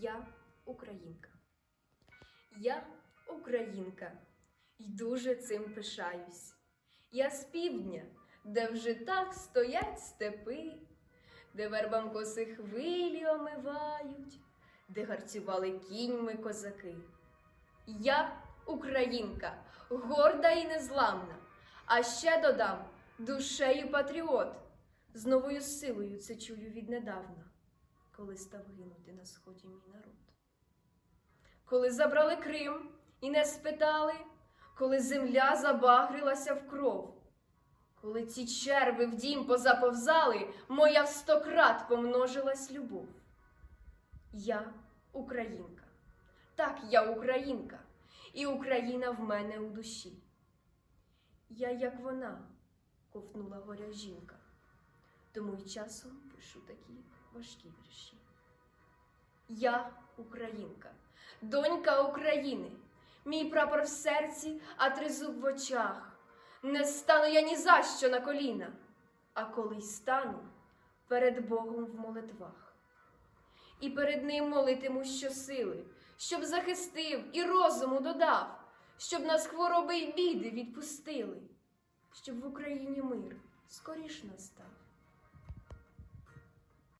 Я українка. Я українка і дуже цим пишаюсь. Я з півдня, де вже так стоять степи, де вербам коси хвилі омивають, де гарцювали кіньми козаки. Я українка, горда і незламна, а ще додам душею патріот. З новою силою це чую віднедавна, коли став гинути на сході мій народ. Коли забрали Крим і не спитали, коли земля забагрилася в кров, коли ці черви в дім позаповзали, моя в сто помножилась любов. Я українка. Так, я українка, і Україна в мене у душі. Я, як вона, ковтнула горя жінка, тому й часом пишу такі важкі вірші. Я українка, донька України, мій прапор в серці, а тризуб в очах. Не стану я ні за що на коліна, а коли й стану перед Богом в молитвах. І перед ним молитиму щосили, щоб захистив і розуму додав, щоб нас хвороби й біди відпустили, щоб в Україні мир скоріш настав.